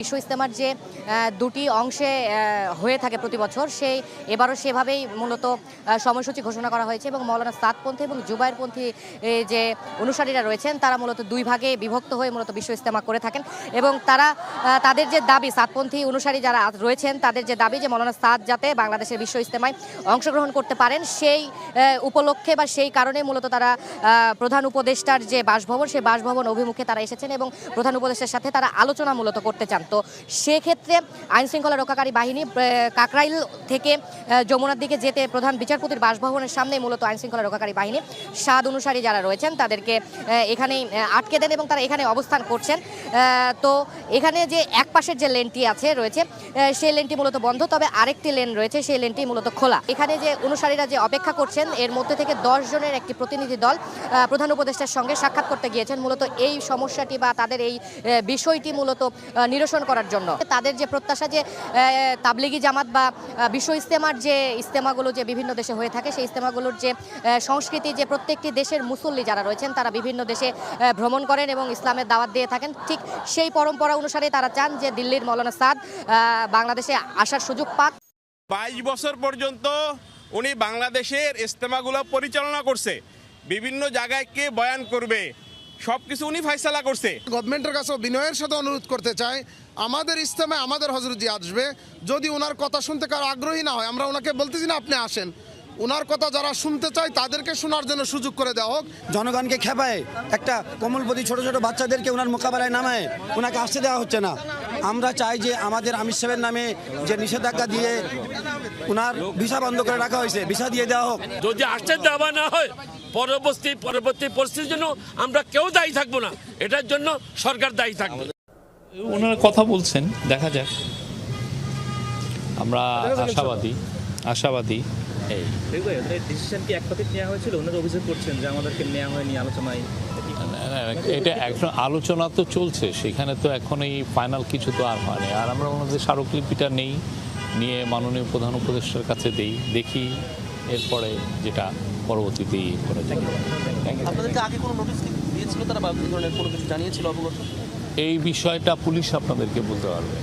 বিশ্ব ইস্তেমার যে দুটি অংশে হয়ে থাকে প্রতি বছর, সেই এবারও সেভাবেই মূলত সময়সূচি ঘোষণা করা হয়েছে এবং মৌলানা সাতপন্থী এবং জুবাইরপন্থী যে অনুসারীরা রয়েছেন, তারা মূলত দুই ভাগে বিভক্ত হয়ে মূলত বিশ্ব ইস্তেমা করে থাকেন এবং তারা তাদের যে দাবি সাতপন্থী অনুসারী যারা রয়েছেন, তাদের যে দাবি যে মৌলানা সাদ যাতে বাংলাদেশের বিশ্ব ইস্তেমায় অংশগ্রহণ করতে পারেন, সেই উপলক্ষে বা সেই কারণে মূলত তারা প্রধান উপদেষ্টার যে বাসভবন, সেই বাসভবন অভিমুখে তারা এসেছেন এবং প্রধান উপদেষ্টার সাথে তারা আলোচনা মূলত করতে চান। তো সেক্ষেত্রে আইন শৃঙ্খলা রক্ষাকারী বাহিনী কাকরাইল থেকে যমুনার দিকে যেতে প্রধান বিচারপতির বাসভবনের সামনে মূলত আইন শৃঙ্খলা রক্ষাকারী বাহিনী। স্বাদ অনুসারী যারা রয়েছেন তাদেরকে এখানেই আটকে দেন এবং তারা এখানে অবস্থান করছেন। তো এখানে যে এক পাশের যে লেনটি আছে রয়েছে সেই লেনটি মূলত বন্ধ। তবে আরেকটি লেন রয়েছে সেই লেনটি মূলত খোলা। এখানে যে অনুসারীরা যে অপেক্ষা করছেন এর মধ্যে থেকে দশ জনের একটি প্রতিনিধি দল প্রধান উপদেষ্টার সঙ্গে সাক্ষাৎ করতে গিয়েছেন। মূলত এই সমস্যাটি বা তাদের এই বিষয়টি মূলত আহ, নিরসন করার জন্য। তাদের যে প্রত্যাশা যে তাবলিগি জামাত বা বিশ্ব ইস্তেমার যে ইস্তেমাগুলো যে বিভিন্ন দেশে হয়ে থাকে, সেই ইস্তেমাগুলোর যে সংস্কৃতি যে প্রত্যেকটি দেশের মুসল্লি যারা রয়েছেন, তারা বিভিন্ন দেশে ভ্রমণ করেন এবং ইসলামের দাওয়াত দিয়ে থাকেন। ঠিক সেই পরম্পরা অনুসারে তারা চান যে দিল্লির মৌলানা সাদ বাংলাদেশে আসার সুযোগ পাক। বাইশ বছর পর্যন্ত উনি বাংলাদেশের ইস্তেমাগুলো পরিচালনা করছে। বিভিন্ন জায়গায় কে বয়ান করবে সব কিছু উনি ফাইসালা করছে। গভর্নমেন্টের কাছে বিনয়ের সাথে অনুরোধ করতে চাই আমাদের ইস্তেমে আমাদের হজরতজি আসবে যদি ওনার কথা শুনতে কারও আগ্রহী না হয় আমরা ওনাকে বলতেছি না আপনি আসেন। ওনার কথা যারা শুনতে চায় তাদেরকে শোনার জন্য সুযোগ করে দেওয়া হোক। জনগণকে খেপায় একটা কোমলপতি ছোট ছোট বাচ্চাদেরকে ওনার মোকাবেলায় নামায় ওনাকে আসতে দেওয়া হচ্ছে না। আমরা চাই যে আমাদের আমির সাহেবের নামে যে নিষেধাজ্ঞা দিয়ে ওনার ভিসা বন্ধ করে রাখা হয়েছে ভিসা দিয়ে দেওয়া হোক। যদি আসতে দেওয়া না হয় পরবর্তী পরবর্তী পরিস্থিতির জন্য আমরা কেউ দায়ী থাকব না। এটার জন্য সরকার দায়ী থাকবে। ওনারা কথা বলছেন দেখা যাক। আমরা আশাবাদী আশাবাদী। এটা এখন আলোচনা তো চলছে সেখানে তো এখন এই ফাইনাল কিছু তো আর হয়নি আর আমরা ওনাদের স্মারকলিপিটা নেই নিয়ে মাননীয় প্রধান উপদেষ্টার কাছে দেই দেখি এরপরে যেটা পরবর্তীতে করে থাকি। আপনাদেরকে আগে কোনো নোটিশ দিয়েছিল তারা বা এই ধরনের কোনো কিছু জানিয়েছিল অবগত? এই বিষয়টা পুলিশ আপনাদেরকে বলতে পারবে।